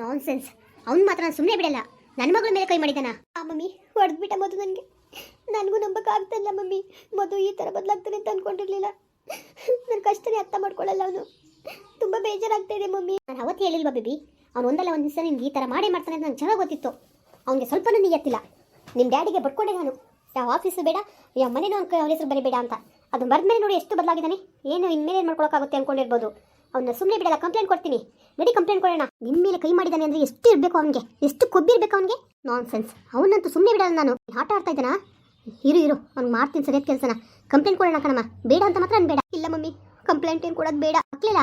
ನಾನ್ sense ಅವ್ನು ಮಾತ್ರ ನಾನು ಸುಮ್ಮನೆ ಬಿಡಲ್ಲ. ನನ್ನ ಮಗಳ ಮೇಲೆ ಕೈ ಮಾಡಿದಾನ ಆ ಮಮ್ಮಿ ಹೊಡೆದ್ಬಿಟ್ಟ ಮದು ನನಗೆ. ನನಗೂ ನಂಬಕ್ಕಾಗ್ತಾ ಇಲ್ಲ ಮಮ್ಮಿ. ಮದು ಈ ಥರ ಬದಲಾಗ್ತಾನೆ ಅಂತ ಅನ್ಕೊಂಡಿರ್ಲಿಲ್ಲ. ನನ್ನ ಕಷ್ಟನೇ ಅರ್ಥ ಮಾಡ್ಕೊಳ್ಳಲ್ಲ ಅವನು. ತುಂಬ ಬೇಜಾರಾಗ್ತಾ ಇದೆ ಮಮ್ಮಿ. ನಾನು ಅವತ್ತು ಹೇಳಿಲ್ವಾ ಬೇಬಿ? ಅವ್ನು ಒಂದಲ್ಲ ಒಂದು ದಿವಸ ನಿಮ್ಗೆ ಈ ಥರ ಮಾಡೇ ಮಾಡ್ತಾನೆ ಅಂತ ನಂಗೆ ಚೆನ್ನಾಗಿ ಗೊತ್ತಿತ್ತು. ಅವನಿಗೆ ಸ್ವಲ್ಪನೂ ನಿಯತ್ತಿಲ್ಲ ನಿಮ್ಮ ಡ್ಯಾಡಿಗೆ ಬಡ್ಕೊಂಡೆ ನಾನು. ಯಾವ ಆಫೀಸು ಬೇಡ, ಯಾವ ಮನೆನೂ ಅವ್ನ ಅವ್ರ ಹೆಸರು ಬರೀಬೇಡ ಅಂತ. ಅದು ಮೇಲೆ ನೋಡಿ ಎಷ್ಟು ಬದಲಾಗಿದ್ದಾನೆ. ಏನು ಇನ್ಮೇಲೆ ಏನು ಮಾಡ್ಕೊಳಕ್ಕಾಗುತ್ತೆ ಅಂದ್ಕೊಂಡಿರ್ಬೋದು ಅವನ್ನ ಸುಮ್ಮನೆ ಬಿಡಲ್ಲ, ಕಂಪ್ಲೇಂಟ್ ಕೊಡ್ತೀನಿ. ನಡಿ ಕಂಪ್ಲೇಂಟ್ ಕೊಡೋಣ. ನಿಮ್ಮ ಮೇಲೆ ಕೈ ಮಾಡಿದಾನೆ ಅಂದರೆ ಎಷ್ಟು ಇರಬೇಕು ಅವನಿಗೆ? ಎಷ್ಟು ಕೊಬ್ಬಿರ್ಬೇಕು ಅವನಿಗೆ? ನಾನ್ ಸೆನ್ಸ್ ಅವನಂತೂ ಸುಮ್ಮನೆ ಬಿಡಲ್ಲ ನಾನು. ಆಟ ಆಡ್ತಾ ಇದ್ದಾನ? ಇರು ಇರು. ಅವ್ನು ಮಾಡ್ತೀನಿ ಸರಿಯಾದ ಕೆಲಸನ. ಕಂಪ್ಲೇಂಟ್ ಕೊಡೋಣ ಕಣಮ್ಮ. ಬೇಡ ಅಂತ ಮಾತ್ರ ಬೇಡ ಇಲ್ಲ ಮಮ್ಮಿ. ಕಂಪ್ಲೇಂಟ್ ಏನು ಕೊಡೋದು ಬೇಡ. ಆಗ್ಲಿಲ್ಲ?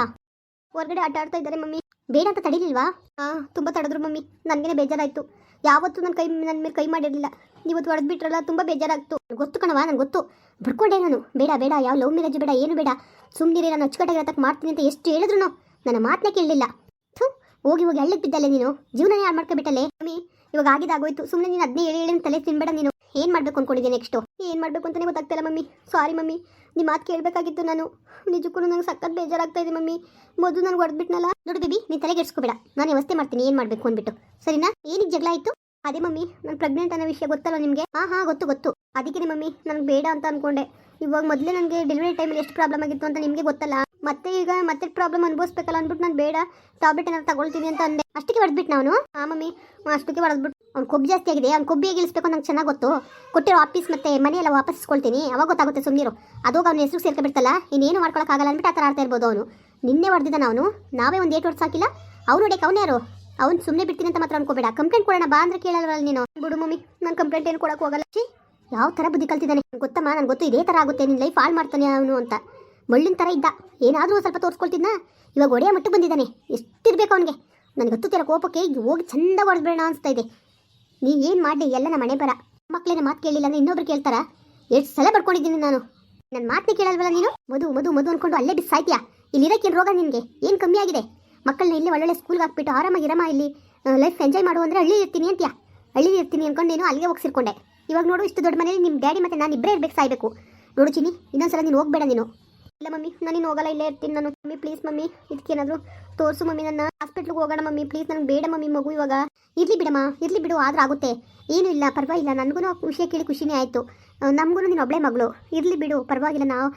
ಹೊರಗಡೆ ಆಟ ಆಡ್ತಾ ಇದ್ದಾರೆ ಮಮ್ಮಿ. ಬೇಡ ಅಂತ ತಡೀಲಿಲ್ವಾ? ಹಾ, ತುಂಬ ತಡೆದ್ರು ಮಮ್ಮಿ. ನನಗೇನೆ ಬೇಜಾರಾಯಿತು. ಯಾವತ್ತೂ ನನ್ನ ಕೈ ನನ್ನ ಮೇಲೆ ಕೈ ಮಾಡಿರಲಿಲ್ಲ. ಇವತ್ತು ಹೊಡೆದು ಬಿಟ್ರಲ್ಲ ತುಂಬ ಬೇಜಾರಾಗ್ತು. ಗೊತ್ತು ಕಣವಾ ನನಗೆ ಗೊತ್ತು. ಬಿಡ್ಕೊಂಡೆ ನಾನು. ಬೇಡ ಬೇಡ. ಯಾವ ಲವ್ ಮ್ಯಾರೇಜ್ ಬೇಡ, ಏನು ಬೇಡ. ಸುಮ್ಮನೆ ನಾನು ಅಚ್ಚುಕಟ್ಟಾಗಿ ತಕ್ಕ ಮಾಡ್ತೀನಿ ಅಂತ ಎಷ್ಟು ಹೇಳಿದ್ರು ನನ್ನ ಮಾತನ್ನ ಕೇಳಲಿಲ್ಲ. ಥು, ಹೋಗಿ ಹೋಗಿ ಹಳ್ಳಿಗೆ ಬಿದ್ದಲ್ಲೇ ನೀನು. ಜೀವನನೇ ಹಾಳು ಮಾಡ್ಕೊಬಿಟ್ಟಲ್ಲೇ. ಮಮ್ಮಿ ಇವಾಗ ಆಗಿದಾಗೋಯ್ತು. ಸುಮ್ಮನೆ ನೀನು ಅದನ್ನೇ ಹೇಳಿ ಹೇಳಿ ತಲೆ ತಿನ್ಬೇಡ ನೀನು. ಏನು ಮಾಡಬೇಕು ಅಂದ್ಕೊಂಡಿದ್ದೆ ನೆಕ್ಸ್ಟು ಏನು ಮಾಡಬೇಕು ಅಂತಲೇ ಗೊತ್ತಾಗ್ತಿಲ್ಲ ಮಮ್ಮಿ. ಸಾರಿ ಮಮ್ಮಿ. ನಿಮ್ಮ ಮಾತು ಕೇಳಬೇಕಾಗಿತ್ತು ನಾನು. ನಿಜಕ್ಕೂ ನಂಗೆ ಸಖತ್ ಬೇಜಾರಾಗ್ತಾ ಇದೆ ಮಮ್ಮಿ. ಮೊದಲು ನನಗೆ ಹೊಡೆದ್ಬಿಟ್ನಲ್ಲ. ನೋಡು ಬೇಬಿ, ನೀನು ತಲೆಗೆ ಇಡ್ಸ್ಕೊಬೇಡ ನಾನು ವ್ಯವಸ್ಥೆ ಮಾಡ್ತೀನಿ, ಏನು ಮಾಡಬೇಕು ಅಂದ್ಬಿಟ್ಟು. ಸರಿನಾ? ಏನಿಗೆ ಜಗಳ ಆಯಿತು? ಅದೇ ಮಮ್ಮಿ, ನಾನು ಪ್ರೆಗ್ನೆಂಟ್ ಅನ್ನೋ ವಿಷಯ ಗೊತ್ತಲ್ಲ ನಿಮಗೆ? ಹಾಂ ಹಾಂ, ಗೊತ್ತು ಗೊತ್ತು. ಅದಕ್ಕೆ ಮಮ್ಮಿ ನನಗೆ ಬೇಡ ಅಂತ ಅನ್ಕೊಂಡೆ. ಇವಾಗ ಮೊದಲೇ ನನಗೆ ಡೆಲಿವರಿ ಟೈಮಲ್ಲಿ ಎಷ್ಟು ಪ್ರಾಬ್ಲಮ್ ಆಗಿತ್ತು ಅಂತ ನಿಮಗೆ ಗೊತ್ತಲ್ಲ. ಮತ್ತೆ ಈಗ ಮತ್ತೆ ಪ್ರಾಬ್ಲಮ್ ಅನುಭವಿಸ್ಬೇಕಲ್ಲ ಅಂದ್ಬಿಟ್ಟು ನಾನು ಬೇಡ ಟ್ಯಾಬ್ಲೆಟ್ ಏನಾದ್ರು ತಗೊಳ್ತೀನಿ ಅಂತ ಅಂದೆ. ಅಷ್ಟಕ್ಕೆ ಹೊಡೆದ್ಬಿಟ್ಟು ನಾನು. ಆ, ಮಮ್ಮಿ ಅಷ್ಟಕ್ಕೆ ಹೊಡೆದ್ಬಿಟ್ಟು ಅವ್ನು ಕೊಬ್ಬು ಜಾಸ್ತಿ ಆಗಿದೆ, ಅವ್ನು ಕೊಬ್ಬಿ ಹೇಗೆ ಇಳಿಸ್ಬೇಕು ನಂಗೆ ಚೆನ್ನಾಗಿ ಗೊತ್ತು. ಕೊಟ್ಟಿರೋ ಆಫೀಸ್ ಮತ್ತೆ ಮನೆಯೆಲ್ಲ ವಾಪಸ್ ಇಸ್ಕೊಳ್ತೀನಿ. ಅವಾಗ ಗೊತ್ತಾಗುತ್ತೆ ಸುಮ್ಮನಿರು ಅದೋಗ ಅವ್ನ ಹೆಸರು ಸೇರ್ಕೊಬಿಡ್ತಲ್ಲ ಇನ್ನೇನು ಮಾಡ್ಕೊಳಕ್ಕಾಗಲ್ಲ ಅಂದ್ಬಿಟ್ಟು ಆ ಥರ ಆಡ್ತಾ ಇರ್ಬೋದು ಅವನು. ನಿನ್ನೆ ಹೊಡೆದಿದ್ದಾನ ಅವನು. ನಾವೇ ಒಂದು ಏಟ್ ಹೊಡ್ಸಾಕಿಲ್ಲ ಅವ್ನು ನೋಡಕ್ಕೆ ಅವ್ನು ಯಾರು? ಅವ್ನು ಸುಮ್ಮನೆ ಬಿಡ್ತೀನಿ ಅಂತ ಮಾತ್ರ ಅನ್ಕೋಬೇಡ. ಕಂಪ್ಲೇಂಟ್ ಕೊಡೋಣ ಬಾ ಅಂದ್ರೆ ಕೇಳಲ್ವಲ್ಲ ನೀನು. ಬಿಡು ಮಮ್ಮಿ, ನಾನು ಕಂಪ್ಲೇಂಟ್ ಏನು ಕೊಡೋಕೆ ಹೋಗಲ್ಲ. ಯಾವ ಥರ ಬುದ್ಧಿ ಕಲ್ತಿದ್ದಾನೆ? ಗೊತ್ತಮ್ಮ ನನಗೆ ಗೊತ್ತು ಇದೇ ಥರ ಆಗುತ್ತೆ. ನಿನ್ನ ಲೈಫ್ ಹಾಳು ಮಾಡ್ತಾನೆ ಅವನು ಅಂತ. ಮಳ್ಳಿನ ಥರ ಇದ್ದ. ಏನಾದರೂ ಸ್ವಲ್ಪ ತೋರಿಸ್ಕೊಳ್ತಿದ್ನ? ಇವಾಗ ಒಡೆಯ ಮಟ್ಟು ಬಂದಿದ್ದಾನೆ. ಎಷ್ಟಿರಬೇಕು ಅವನಿಗೆ? ನನಗೆ ಗೊತ್ತಿಲ್ಲ ಕೋಪಕ್ಕೆ ಹೋಗಿ ಚಂದ ಹೊಡೆದ್ಬೇಡ ಅನಿಸ್ತಾ ಇದೆ. ನೀ ಏನು ಮಾಡಿ ಎಲ್ಲ ನಮ್ಮ ಮನೆ ಬರ ಮಕ್ಕಳೇನ ಮಾತು ಕೇಳಿಲ್ಲ ಅಂದರೆ ಇನ್ನೊಬ್ರು ಕೇಳ್ತಾರ? ಎಷ್ಟು ಸಲ ಬಡ್ಕೊಂಡಿದ್ದೀನಿ ನಾನು. ನನ್ನ ಮಾತನ್ನ ಕೇಳಲ್ವಲ್ಲ ನೀನು? ಮಧು ಮಧು ಮದು ಅಂದ್ಕೊಂಡು ಅಲ್ಲೇ ಬಿದ್ದು ಸಾಯ್ತೀಯಾ ಇಲ್ಲಿರೋಕ್ಕೇನು ರೋಗ ನಿನಗೆ? ಏನು ಕಮ್ಮಿ ಆಗಿದೆ? ಮಕ್ಕಳನ್ನ ಇಲ್ಲಿ ಒಳ್ಳೊಳ್ಳೆ ಸ್ಕೂಲ್ಗೆ ಹಾಕ್ಬಿಟ್ಟು ಆರಾಮಾಗಿ ಇರಮ್ಮ ಇಲ್ಲಿ. ಲೈಫ್ ಎಂಜಾಯ್ ಮಾಡು ಅಂದರೆ ಹಳ್ಳಿ ಇರ್ತೀನಿ ಅಂತ್ಯಾ? ಹಳ್ಳಿ ಇರ್ತೀನಿ ಅಂದ್ಕೊಂಡು ನೀನು ಅಲ್ಲಿಗೆ ಹೋಗಿ ಸೇರ್ಕೊಂಡೆ ಇವಾಗ ನೋಡು ಇಷ್ಟು ದೊಡ್ಡ ಮನೇಲಿ ನಿಮ್ಮ ಡ್ಯಾಡಿ ಮತ್ತೆ ನಾನು ಇಬ್ಬರೇ ಇರಬೇಕು ಸಾಯ್ಬೇಕು. ನೋಡು ಚಿನಿ ಇನ್ನೊಂದ್ಸಲ ನೀನು ಹೋಗ್ಬೇಡ ನೀನು. ಇಲ್ಲ ಮಮ್ಮಿ ನಾನಿನ್ನು ಹೋಗಲ್ಲ, ಇಲ್ಲೇ ಇರ್ತೀನಿ ನಾನು. ಮಮ್ಮಿ ಪ್ಲೀಸ್ ಮಮ್ಮಿ ಇದಕ್ಕೇನಾದರೂ ತೋರಿಸು ಮಮ್ಮಿ ನನ್ನ. ಹಾಸ್ಪಿಟ್ಲಿಗೆ ಹೋಗೋಣ ಮಮ್ಮಿ ಪ್ಲೀಸ್ ನನಗೆ ಬೇಡ ಮಮ್ಮಿ ಮಗು ಇವಾಗ. ಇರ್ಲಿ ಬಿಡಮ್ಮ, ಇರ್ಲಿ ಬಿಡು, ಆದ್ರೆ ಆಗುತ್ತೆ. ಏನೂ ಇಲ್ಲ, ಪರವಾಗಿಲ್ಲ ನನಗೂ ವಿಷಯ ಕೇಳಿ ಖುಷಿನೇ ಆಯಿತು. ನಮಗೂ ನೀನು ಒಬ್ಬಳೇ ಮಗಳು. ಇರಲಿ ಬಿಡು, ಪರವಾಗಿಲ್ಲ, ನಾವು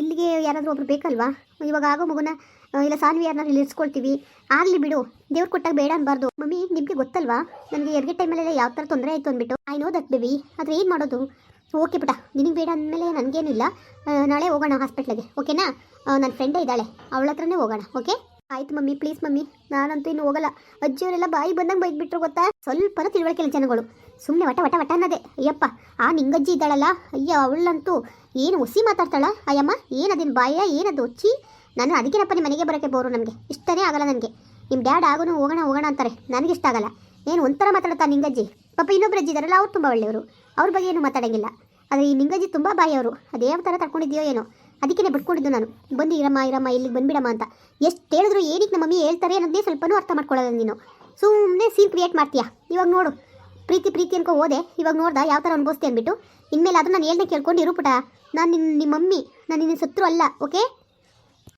ಇಲ್ಲಿಗೆ ಯಾರಾದರೂ ಒಬ್ರು ಬೇಕಲ್ವಾ? ಇವಾಗ ಆಗೋ ಮಗುನ ಇಲ್ಲ ಸಾನ್ವಿ ಯಾರನ್ನ ಇಲ್ಲಿ ಇರಿಸ್ಕೊಳ್ತೀವಿ ಆಗಲಿ ಬಿಡು, ದೇವ್ರು ಕೊಟ್ಟಾಗ ಬೇಡ ಅನ್ಬಾರ್ದು. ಮಮ್ಮಿ, ನಿಮಗೆ ಗೊತ್ತಲ್ವಾ? ನನಗೆ ಎರಡು ಟೈಮಲ್ಲೆಲ್ಲ ಯಾವ ಥರ ತೊಂದರೆ ಆಯಿತು ಅಂದ್ಬಿಟ್ಟು. ಐ ನೋ ದಟ್ ಬೇಬಿ ಆದರೆ ಏನು ಮಾಡೋದು? ಓಕೆ ಪುಟ ನಿನಗೆ ಬೇಡ ಅಂದಮೇಲೆ ನನಗೇನಿಲ್ಲ. ನಾಳೆ ಹೋಗೋಣ ಹಾಸ್ಪಿಟ್ಲಿಗೆ, ಓಕೆನಾ? ನನ್ನ ಫ್ರೆಂಡೇ ಇದ್ದಾಳೆ, ಅವಳ ಹತ್ರನೇ ಹೋಗೋಣ, ಓಕೆ? ಆಯ್ತು ಮಮ್ಮಿ ಪ್ಲೀಸ್ ಮಮ್ಮಿ, ನಾನಂತೂ ಇನ್ನು ಹೋಗಲ್ಲ. ಅಜ್ಜಿಯವರೆಲ್ಲ ಬಾಯಿ ಬಂದಂಗೆ ಬೈದ್ಬಿಟ್ರು ಗೊತ್ತಾ? ಸ್ವಲ್ಪನೂ ತಿಳುವಳಿಕೆ ಇಲ್ಲ ಜನಗಳು. ಸುಮ್ಮನೆ ವಟ ವಟ ವಟ ಅನ್ನದೆ, ಅಯ್ಯಪ್ಪ, ಆ ನಿಂಗಜ್ಜಿ ಇದ್ದಾಳಲ್ಲ, ಅಯ್ಯ, ಅವಳಂತೂ ಏನು ಹುಸಿ ಮಾತಾಡ್ತಾಳ? ಅಯ್ಯಮ್ಮ ಏನದಿನ ಬಾಯ, ಏನದು ಹುಚ್ಚಿ ನಾನು ಅದಕ್ಕೇನಪ್ಪ ನಿಮ್ಮ ಮನೆಗೆ ಬರೋಕ್ಕೆ ಬೋರು ನನಗೆ ಇಷ್ಟನೇ ಆಗಲ್ಲ ನನಗೆ. ನಿಮ್ಮ ಡ್ಯಾಡ್ ಆಗೋನು ಹೋಗೋಣ ಹೋಗೋಣ ಅಂತಾರೆ, ನನಗಿಷ್ಟ ಆಗಲ್ಲ. ಏನು ಒಂಥರ ಮಾತಾಡುತ್ತಾ ನಿಂಗಜ್ಜಿ? ಪಾಪ ಇನ್ನೊಬ್ಬರು ಅಜ್ಜಿ ಇದ್ದಾರಲ್ಲ, ಅವ್ರು ತುಂಬ ಒಳ್ಳೆಯವರು. ಅವ್ರ ಬಗ್ಗೆ ಏನು ಮಾತಾಡೋಂಗಿಲ್ಲ. ಆದರೆ ಈ ನಿಂಗಜ್ಜಿ ತುಂಬ ಬಾಯಿಯವರು. ಅದೇ ಥರ ತಡ್ಕೊಂಡಿದ್ಯೋ ಏನೋ. ಅದಕ್ಕೇ ಬಿಟ್ಕೊಂಡಿದ್ದು ನಾನು. ಬಂದು ಇರಮ್ಮ ಇರಮ್ಮ, ಇಲ್ಲಿಗೆ ಬಂದುಬಿಡಮ್ಮ ಅಂತ. ಎಷ್ಟು ಹೇಳಿದ್ರು ಏನಕ್ಕೆ ನಮ್ಮ ಮಮ್ಮಿ ಹೇಳ್ತಾರೆ ಅನ್ನೋದೇ ಸ್ವಲ್ಪನೂ ಅರ್ಥ ಮಾಡ್ಕೊಳ್ಳೋದು ನೀನು. ಸುಮ್ಮನೆ ಸೀನ್ ಕ್ರಿಯೇಟ್ ಮಾಡ್ತೀಯಾ? ಇವಾಗ ನೋಡು. ಪ್ರೀತಿ ಪ್ರೀತಿ ಅನ್ಕೋ ಹೋದೆ. ಇವಾಗ ನೋಡ್ದ ಯಾವ ಥರ ಅನ್ಭವಿಸ್ತೆ ಅಂದ್ಬಿಟ್ಟು ಇನ್ಮೇಲೆ ಅದು ನಾನು ಹೇಳ್ದೆ ಕೇಳ್ಕೊಂಡು ಇರು ಪುಟ. ನಾನು ನಿನ್ನ ನಿಮ್ಮ ಮಮ್ಮಿ, ನಾನು ನಿನ್ನ ಸತ್ರು ಅಲ್ಲ, ಓಕೆ?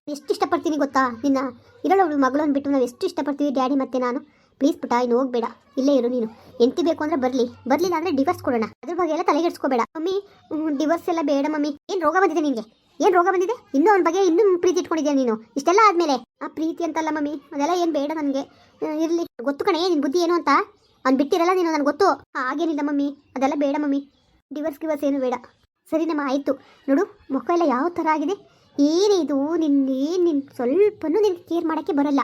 ಎಷ್ಟು ಇಷ್ಟಪಡ್ತೀನಿ ಗೊತ್ತಾ ನಿನ್ನ? ಇರೋಳು ಮಗಳು ಅಂದ್ಬಿಟ್ಟು ನಾವು ಎಷ್ಟು ಇಷ್ಟಪಡ್ತೀವಿ ಡ್ಯಾಡಿ ಮತ್ತೆ ನಾನು. ಪ್ಲೀಸ್ ಪುಟ ಇನ್ನು ಹೋಗ್ಬೇಡ. ಇಲ್ಲೇ ಇರು ನೀನು. ಎಂತಿ ಬೇಕು ಅಂದ್ರೆ ಬರಲಿ. ಬರಲಿಲ್ಲ ಅಂದ್ರೆ ಡಿವರ್ಸ್ ಕೊಡೋಣ. ಅದ್ರ ಬಗ್ಗೆ ಎಲ್ಲ ತಲೆಗೆಡ್ಸ್ಕೋಬೇಡ ಮಮ್ಮಿ ಡಿವರ್ಸ್ ಎಲ್ಲ ಬೇಡ ಮಮ್ಮಿ. ಏನು ರೋಗ ಬಂದಿದೆ ನಿನಗೆ? ಏನು ರೋಗ ಬಂದಿದೆ? ಇನ್ನೂ ಅವನ ಬಗ್ಗೆ ಇನ್ನೂ ಪ್ರೀತಿ ಇಟ್ಕೊಂಡಿದ್ಯಾ ನೀನು? ಇಷ್ಟೆಲ್ಲ ಆದಮೇಲೆ. ಆ ಪ್ರೀತಿ ಅಂತಲ್ಲ ಮಮ್ಮಿ, ಅದೆಲ್ಲ ಏನು ಬೇಡ ನನಗೆ. ಇರಲಿ. ಗೊತ್ತು ಕಣೆ ನಿನ್ನ ಬುದ್ಧಿ ಏನು ಅಂತ? ಅವ್ನು ಬಿಟ್ಟಿರಲ್ಲ ನೀನು ನನಗೆ ಗೊತ್ತು? ಹಾಗೇನಿಲ್ಲ ಮಮ್ಮಿ. ಅದೆಲ್ಲ ಬೇಡ ಮಮ್ಮಿ. ಡಿವರ್ಸ್ ಗಿವರ್ಸ್ ಏನು ಬೇಡ. ಸರಿನಮ್ಮ ಆಯಿತು. ನೋಡು, ಮುಖ ಎಲ್ಲ ಯಾವ ಥರ ಆಗಿದೆ? ಏನೇ ಇದು ನಿನ್ನ ಏನು ಸ್ವಲ್ಪನೂ ನಿನ್ ಕೇರ್ ಮಾಡೋಕ್ಕೆ ಬರಲ್ಲ.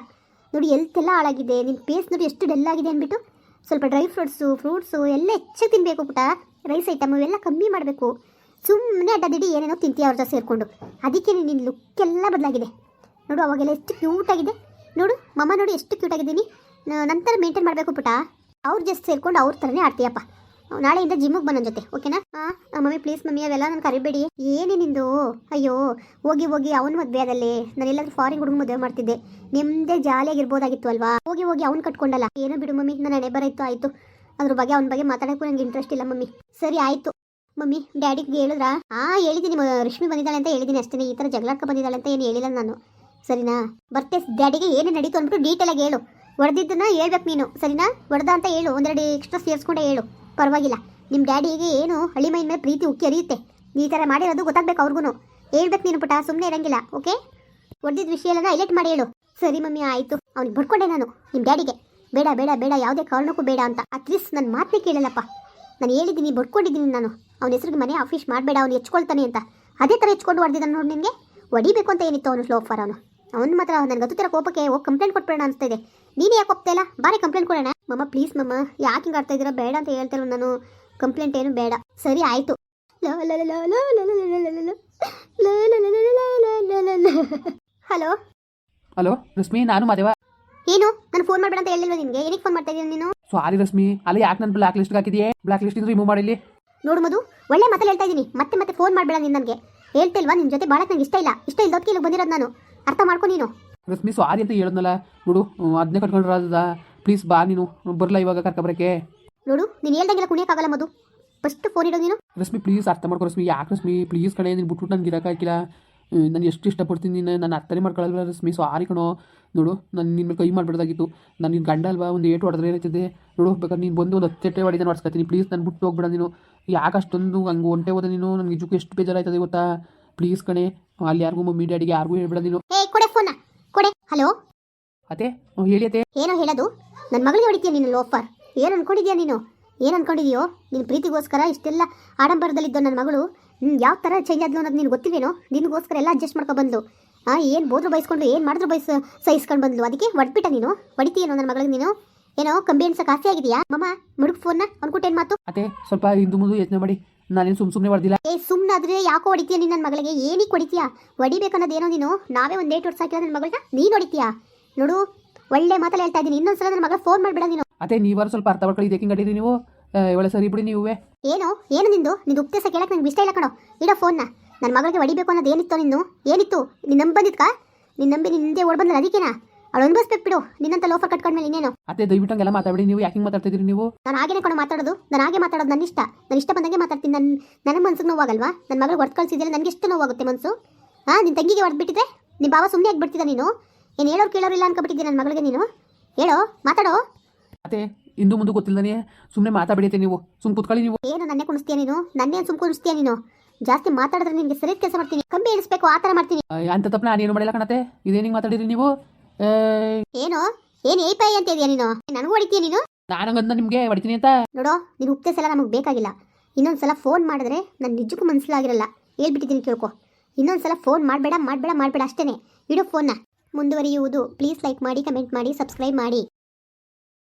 ನೋಡಿ ಎಲ್ತೆಲ್ಲ ಹಾಳಾಗಿದೆ. ನಿಮ್ಮ ಪೇಸ್ ನೋಡಿ ಎಷ್ಟು ಡಲ್ ಆಗಿದೆ ಅಂದ್ಬಿಟ್ಟು. ಸ್ವಲ್ಪ ಡ್ರೈ ಫ್ರೂಟ್ಸು ಫ್ರೂಟ್ಸು ಎಲ್ಲ ಹೆಚ್ಚಾಗಿ ತಿನ್ನಬೇಕು ಪುಟ. ರೈಸ್ ಐಟಮ್ ಇವೆಲ್ಲ ಕಮ್ಮಿ ಮಾಡಬೇಕು. ಸುಮ್ಮನೆ ಅಡ್ಡದಿಡಿ ಏನೇನೋ ತಿಂತೀಯ ಅವ್ರ ಜೊತೆ ಸೇರಿಕೊಂಡು. ಅದಕ್ಕೆ ನಿನ್ನ ಲುಕ್ ಎಲ್ಲ ಬದಲಾಗಿದೆ. ನೋಡು, ಅವಾಗೆಲ್ಲ ಎಷ್ಟು ಕ್ಯೂಟ್ ಆಗಿದೆ. ನೋಡು ಮಮ್ಮ ನೋಡಿ ಎಷ್ಟು ಕ್ಯೂಟ್ ಆಗಿದ್ದೀನಿ. ನಂತರ ಮೇಂಟೈನ್ ಮಾಡಬೇಕು ಪುಟ. ಅವ್ರ ಜೊತೆ ಸೇರಿಕೊಂಡು ಅವ್ರ ಥರನೇ ಆಡ್ತೀಯಪ್ಪ. ನಾಳೆಯಿಂದ ಜಿಮ್ಮಿಗೆ ಬನ್ನೋ ಜೊತೆ ಓಕೆನಾ ಮಮ್ಮಿ ಪ್ಲೀಸ್ ಮಮ್ಮಿ, ಅವೆಲ್ಲ ನಾನು ಕರಿಬೇಡಿ. ಏನೇ ನಿಂದು? ಅಯ್ಯೋ, ಹೋಗಿ ಹೋಗಿ, ಅವನ ಮದುವೆ ಅದಲ್ಲೇ ನಾನು ಎಲ್ಲಾದ್ರೂ ಫಾರಿನ್ ಹುಡುಗ ಮದುವೆ ಮಾಡ್ತಿದ್ದೆ. ನಿಮ್ಮದೇ ಜಾಲಿಯಾಗಿರ್ಬೋದಾಗಿತ್ತು ಅಲ್ವಾ? ಹೋಗಿ ಹೋಗಿ, ಅವ್ನು ಕಟ್ಕೊಂಡಲ್ಲ. ಏನೋ ಬಿಡು ಮಮ್ಮಿ, ನನ್ನ ಹಣೆ ಬರಾಯ್ತು ಆಯಿತು. ಅದ್ರ ಬಗ್ಗೆ ಅವನ ಬಗ್ಗೆ ಮಾತಾಡಕ್ಕೂ ನನಗೆ ಇಂಟ್ರೆಸ್ಟ್ ಇಲ್ಲ ಮಮ್ಮಿ. ಸರಿ, ಆಯಿತು. ಮಮ್ಮಿ ಡ್ಯಾಡಿಗೆ ಹೇಳಿದ್ರಾ? ಆ, ಹೇಳಿದ್ದೀನಿ ರಶ್ಮಿ ಬಂದಿದ್ದಾಳೆ ಅಂತ ಹೇಳಿದ್ದೀನಿ ಅಷ್ಟೇ ಈ ಥರ ಜಗಳಕ್ಕ ಬಂದಿದ್ದಾಳೆ ಅಂತ ಏನು ಹೇಳಿಲ್ಲ ನಾನು. ಸರಿನಾ? ಬರ್ತೆ ಡ್ಯಾಡಿಗೆ ಏನೇ ನಡೀತು ಅಂದ್ಬಿಟ್ಟು ಡೀಟೇಲಾಗಿ ಹೇಳು. ಹೊಡೆದಿದ್ದನ್ನ ಹೇಳ್ಬೇಕು ನೀನು. ಸರಿನಾ? ಹೊಡೆದ ಅಂತ ಹೇಳು. ಒಂದೆರಡು ಎಕ್ಸ್ಟ್ರಾ ಸೇರಿಸ್ಕೊಂಡೆ ಹೇಳು. ಪರವಾಗಿಲ್ಲ. ನಿಮ್ಮ ಡ್ಯಾಡಿಗೆ ಏನು ಹಳ್ಳಿ ಮೈನ್ ಮೇಲೆ ಪ್ರೀತಿ ಉಕ್ಕಿ ಅರಿಯುತ್ತೆ. ಈ ಥರ ಮಾಡಿರೋದು ಗೊತ್ತಾಗ್ಬೇಕು ಅವ್ರಿಗೂ ಹೇಳ್ಬೇಕು ನೀನು ಪುಟ ಸುಮ್ಮನೆ ಇರಂಗಿಲ್ಲ, ಓಕೆ? ಹೊಡೆದಿದ್ದ ವಿಷಯ ಎಲ್ಲ ಹೈಲೈಟ್ ಮಾಡಿ ಹೇಳು. ಸರಿ ಮಮ್ಮಿ, ಆಯಿತು. ಅವ್ನಿಗೆ ಬಡ್ಕೊಂಡೆ ನಾನು ನಿಮ್ಮ ಡ್ಯಾಡಿಗೆ. ಬೇಡ ಬೇಡ ಬೇಡ, ಯಾವುದೇ ಕಾರಣಕ್ಕೂ ಬೇಡ ಅಂತ. ಅಟ್ಲೀಸ್ಟ್ ನನ್ನ ಮಾತೇ ಕೇಳಲ್ಲಪ್ಪ. ನಾನು ಹೇಳಿದ್ದೀನಿ ಬಡ್ಕೊಂಡಿದ್ದೀನಿ ನಾನು. ಅವನ ಹೆಸ್ರಿಗೆ ಮನೆ ಆಫೀಸ್ ಮಾಡಬೇಡ, ಅವ್ನು ಹೆಚ್ಕೊಳ್ತಾನೆ ಅಂತ. ಅದೇ ಥರ ಹೆಚ್ಕೊಂಡು ಹೊಡೆದಿದ್ದಾನೆ ನೋಡಿ ನಿನಗೆ. ಹೊಡಿಬೇಕು ಅಂತ ಏನಿತ್ತು ಅವನು ಸ್ಲೋಫರ್ ಅವನು. ಅವನು ಮಾತ್ರ ನನಗೆ ಗೊತ್ತಿರೋ ಕೋಪಕ್ಕೆ ಹೋಗಿ ಕಂಪ್ಲೇಂಟ್ ಕೊಟ್ಬೇಡ ಅನಿಸ್ತಾ ಇದೆ ನೀನೇ ಯಾಕೆ ಒಪ್ತಾ ಇಲ್ಲ ಬಾರಿ ಕಂಪ್ಲೇಂಟ್ ಕೊಡೋಣ ಮಮ್ಮ ಪ್ಲೀಸ್ ಮಮ್ಮ ಯಾಕೆ ಹಿಂಗೆ ಆಡ್ತಾ ಇದ್ದೀರಾ ಬೇಡ ಅಂತ ಹೇಳ್ತಾರೋ ನಾನು ಕಂಪ್ಲೇಂಟ್ ಏನು ಬೇಡ ಸರಿ ಆಯಿತು ಹಲೋ ಹಲೋ ರಶ್ಮಿ ನಾನು ಮಾದೇವ ಏನು ನಾನು ಫೋನ್ ಮಾಡಬೇಡ ಅಂತ ಹೇಳಿಲ್ವಾ ನಿನಗೆ ಏನಕ್ಕೆ ಫೋನ್ ಮಾಡ್ತಾ ಇದ್ದೀನಿ ನೀನು ಸಾರಿ ರಶ್ಮಿ ಅಲ್ಲ ಯಾಕೆ ನಾನು ಬ್ಲಾಕ್ ಲಿಸ್ಟ್ ಹಾಕಿದೆಯೇ ಬ್ಲಾಕ್ ಲಿಸ್ಟ್ ಇಂದ ರಿಮೂವ್ ಮಾಡಿಲಿ ನೋಡು ಮಧು ಒಳ್ಳೆ ಮಾತಲ್ಲಿ ಹೇಳ್ತಾ ಇದ್ದೀನಿ ಮತ್ತೆ ಮತ್ತೆ ಫೋನ್ ಮಾಡಬೇಡ ನೀನು ನನಗೆ ಹೇಳ್ತಿಲ್ವಾ ನಿನ್ನ ಜೊತೆ ಭಾಳ ನಂಗೆ ಇಷ್ಟ ಇಲ್ಲ ಇಷ್ಟ ಇಲ್ಲದಕ್ಕೆ ಇಲ್ಲಿಗೆ ಬಂದಿರೋದು ನಾನು ಅರ್ಥ ಮಾಡ್ಕೊ ನೀನು ರಶ್ಮಿ ಸಾರಿ ಅಂತ ಹೇಳಿದ್ನಲ್ಲ ನೋಡು ಅದನ್ನೇ ಕಟ್ಕೊಂಡ್ರ ಪ್ಲೀಸ್ ಬಾ ನೀನು ಬರಲ್ಲ ಇವಾಗ ಕರ್ಕೊಬರಕ್ಕೆ. ನೋಡು ನೀನು ಹೇಳ್ದಂಗೆಲ್ಲ ಕುಣಿಯಕ್ಕಾಗಲ್ಲ ಮದು ಫಸ್ಟ್ ಫೋನ್ ಇಡೋದು ನೀನು. ರಶ್ಮಿ ಪ್ಲೀಸ್ ಅರ್ಥ ಮಾಡ್ಕೊ ರಶ್ಮಿ. ಯಾಕೆ ರಶ್ಮಿ? ಪ್ಲೀಸ್ ಕಡೆ ನೀನು ಬಿಟ್ಬಿಟ್ಟು ನನಗೆ ಇರೋಕ್ಕಾಗಿಲ್ಲ ನಾನು ಎಷ್ಟು ಇಷ್ಟಪಡ್ತೀನಿ ನೀನು ನಾನು ಅರ್ಥನೇ ಮಾಡ್ಕೊಳ್ಳಲ್ಲ ರಶ್ಮಿ. ಸಾರಿ ಕಣೋ. ನೋಡು ನಾನು ನಿನ್ನ ಕೈ ಮಾಡಬಾರ್ದಾಗಿತ್ತು ನಾನು ನಿನ್ನ ಗಂಡ ಅಲ್ವಾ? ಒಂದು ಏಟು ಹೊಡೆದ್ರೆ ಏನಾಯ್ತದೆ? ನೋಡು ಬೇಕಾದ್ರೆ ನೀನು ಬಂದು ಒಂದು ಹತ್ತೆಟ್ಟೆ ನಾನು ಹೊಡ್ಸ್ಕೊತೀನಿ. ಪ್ಲೀಸ್ ನಾನು ಬಿಟ್ಟು ಹೋಗ್ಬೇಡ ನೀನು. ಯಾಕೆ ಅಷ್ಟೊಂದು ಹಂಗೆ ಒಂಟೆ ಹೋದ ನೀನು? ನನಗೆ ನಿಜಕ್ಕೂ ಎಷ್ಟು ಬೇಜಾರಾಯ್ತದೆ ಗೊತ್ತಾ? ಪ್ಲೀಸ್ ಕಣೆ ಅಲ್ಲಿ ಯಾರಿಗೂ ಮಮ್ಮಿ ಡ್ಯಾಡಿಗೆ ಯಾರಿಗೂ ಹೇಳ್ಬೇಡ ನೀನು. ಕೊಡೆ. ಹಲೋ? ಅದೇ ಹೇಳಿ ಅದೇ ಏನೋ ಹೇಳೋದು? ನನ್ನ ಮಗಳಿಗೆ ಹೊಡಿತೀಯ ನೀನು ಲೋಫರ್? ಏನು ಅನ್ಕೊಂಡಿದ್ಯಾ ನೀನು? ಏನು ಅನ್ಕೊಂಡಿದ್ಯೋ? ನಿನ್ನ ಪ್ರೀತಿಗೋಸ್ಕರ ಇಷ್ಟೆಲ್ಲ ಆಡಂಬರದಲ್ಲಿದ್ದೋ ನನ್ನ ಮಗಳು? ಯಾವ ಥರ ಚೇಂಜ್ ಆದ್ಲು ಅನ್ನೋದು ನೀನು ಗೊತ್ತಿಲ್ವೇನೋ? ನಿನಗೋಸ್ಕರ ಎಲ್ಲ ಅಡ್ಜಸ್ಟ್ ಮಾಡ್ಕೊ ಬಂದು ಹಾಂ ಏನು ಬೋದ್ರು ಬಯಸ್ಕೊಂಡು ಏನು ಮಾಡಿದ್ರು ಬೈಸ್ ಸಹಿಸ್ಕೊಂಡು ಬಂದ್ಲು? ಅದಕ್ಕೆ ಹೊಡ್ಬಿಟ್ಟ ನೀನು? ಹೊಡಿತೀಯೇನೋ ನನ್ನ ಮಗಳಿಗೆ ನೀನು? ಏನೋ ಕಂಬಿ ಅನ್ಸಕ್ಕೆ ಆಸೆ ಆಗಿದೆಯಾ? ಮಮ್ಮ ಮುಡುಗ್ ಫೋನ್ನ ಅನ್ಕೊಟ್ಟೇನು ಮಾತು? ಅದೇ ಸ್ವಲ್ಪ ಹಿಂದು ಮುಂದೆ ಯೋಚನೆ ಮಾಡಿ. ನಾನೇನು ಸುಮ್ ಸುಮ್ಮನೆ ಹೊಡೆದಿಲ್ಲ ಏ ಸುಮ್ಮನಾದ್ರೆ ಯಾಕೋ ಹೊಡಿತೀಯ ನೀನು ನನ್ನ ಮಗಳಿಗೆ? ಏನಕ್ಕೆ ಹೊಡಿತೀಯ ಹೊಡಿಬೇಕನ್ನೋದೇನೋ ನೀನು? ನಾವೇ ಒಂದು ಡೇಟ್ ಹೊಡ್ಸಾಕಿರೋ ನನ್ನ ಮಗಳನ್ನ ನೀನು ಹೊಡಿತೀಯ? ನೋಡು ಒಳ್ಳೆ ಮಾತಲ್ಲಿ ಹೇಳ್ತಾ ಇದ್ದೀನಿ. ಇನ್ನೊಂದ್ಸಲ ನನ್ನ ಮಗಳ ಫೋನ್ ಮಾಡಬೇಡ ನೀನು. ಅದೇ ನೀವಾರು ಸ್ವಲ್ಪ ಅರ್ಥ ಮಾಡ್ಕೊಳ್ಳಿ. ಇದಕ್ಕೆ ಗಡಿರಿ ನೀವು? ಇವಳ ಸರಿ ಬಿಡಿ ನೀವು. ಏನು? ಏನು ನಿಂದು? ನಿಂದು ಉಪದೇಶ ಕೇಳಕ್ಕೆ ನಂಗೆ ಇಷ್ಟ ಇಲ್ಲ ಕಣೋ. ಇಡೋ ಫೋನ್ನ ನನ್ನ ಮಗಳಿಗೆ ಹೊಡಿಬೇಕು ಅನ್ನೋದು ಏನಿತ್ತು ನಿನ್ನು ಏನಿತ್ತು? ನೀನು ನಂಬಂದಿದ್ಕಾ ಬಂದಿದ್ಕಾ ನೀನು ನಂಬಿ ನಿನ್ನ ಹಿಂದೆ ಓಡ್ ಅದಕ್ಕೇನಾ? ಅವಳು ಬಸ್ ಬಿಡು. ನಿನ್ನಂತ ಲೋಫರ್ ಕಟ್ಕೊಂಡ್ಮೇಲೆ ಇನ್ನೇನು? ಅತ್ತೆ ದಯವಿಟ್ಟು ಹಂಗೆಲ್ಲ ಮಾತಾಡಿ ನೀವು ಯಾಕೆ ಮಾತಾಡ್ತಿದ್ರಿ ಮಾತಾಡ್ತಿದ್ದೀರಿ ನೀವು? ನಾನು ಹಾಗೇನೆ ಕಣ ಮಾತಾಡೋದು. ನಾನು ಹಾಗೆ ಮಾತಾಡೋದು ನನ್ನ ಇಷ್ಟ. ನಾನು ಇಷ್ಟ ಬಂದಂಗೆ ಮಾತಾಡ್ತೀನಿ. ನನ್ನ ನನ್ನ ಮನ್ಸಿಗೆ ನೋವಾಗಲ್ವಾ? ನನ್ನ ಮಗಳು ಹೊರ್ತು ಕಳಿಸಿದ್ರೆ ನನಗೆ ಎಷ್ಟು ನೋವಾಗುತ್ತೆ ಮನಸ್ಸು ಹಾಂ ನಿನ್ನ ತಂಗಿಗೆ ಹೊಡೆದ್ಬಿಟ್ಟಿದ್ರೆ ನಿಮ್ಮ ಬಾವ ಸುಮ್ಮನೆ ಆಗಿಬಿಡ್ತಿದ್ದ ನೀನು? ಏನು ಹೇಳೋರು ಕೇಳೋರಿಲ್ಲ ಅನ್ಕೊಬಿಟ್ಟಿದ್ದೆ ನನ್ನ ಮಗಳಿಗೆ ನೀನು? ಹೇಳೋ ಮಾತಾಡೋ? ಅತ್ತೆ ಇಂದು ಮುಂದೆ ಗೊತ್ತಿಲ್ಲದೇ ಸುಮ್ಮನೆ ಮಾತಾಡ್ಬಿಡತ್ತೆ ನೀವು. ಸುಮ್ ಕುತ್ಕೊಳ್ಳಿ ನೀವು. ಏನು ನನ್ನೇ ಕುಣಿಸ್ತೀಯ ನೀನು? ನನ್ನೇನು ಸುಮ್ ಕುಣಿಸ್ತೀಯ ನೀನು? ಜಾಸ್ತಿ ಮಾತಾಡಿದ್ರೆ ನಿಮಗೆ ಸರಿಯಾದ ಕೆಲಸ ಮಾಡ್ತೀನಿ. ಕಂಬಿ ಇಳಿಸ್ಬೇಕು ಆ ಥರ ಮಾಡ್ತೀನಿ. ಅಂತ ತಪ್ಪು ನಾನೇನು ಮಾಡಿಲ್ಲ ಕಣತೆ ಇದೇನಿಗೆ ಮಾತಾಡಿರಿ ನೀವು? ಏನು? ಏನ್ ಏ ಪೈ ಅಂತ ಇದೆಯಾ ನೀನು? ನನಗೂ ಹೊಡಿತೀಯ ನೀನು? ನಾನು ನಿಮ್ಗೆ ನಿಮಗೆ ಹೊಡಿತೀನಿ ಅಂತ? ನೋಡು ನೀನು ಉಪದೇಶ ಸಲ ನಮಗೆ ಬೇಕಾಗಿಲ್ಲ. ಇನ್ನೊಂದ್ಸಲ ಫೋನ್ ಮಾಡಿದ್ರೆ ನನ್ ನಿಜಕ್ಕೂ ಮನಸ್ಸಿಲಾಗಿರಲ್ಲ ಹೇಳ್ಬಿಟ್ಟಿದ್ದೀನಿ ಕೇಳ್ಕೊ. ಇನ್ನೊಂದ್ಸಲ ಫೋನ್ ಮಾಡಬೇಡ ಮಾಡಬೇಡ ಮಾಡಬೇಡ ಅಷ್ಟೇನೆ. ಇಡೋ ಫೋನ್ನ ಮುಂದುವರಿಯುವುದು. ಪ್ಲೀಸ್ ಲೈಕ್ ಮಾಡಿ ಕಮೆಂಟ್ ಮಾಡಿ ಸಬ್ಸ್ಕ್ರೈಬ್ ಮಾಡಿ.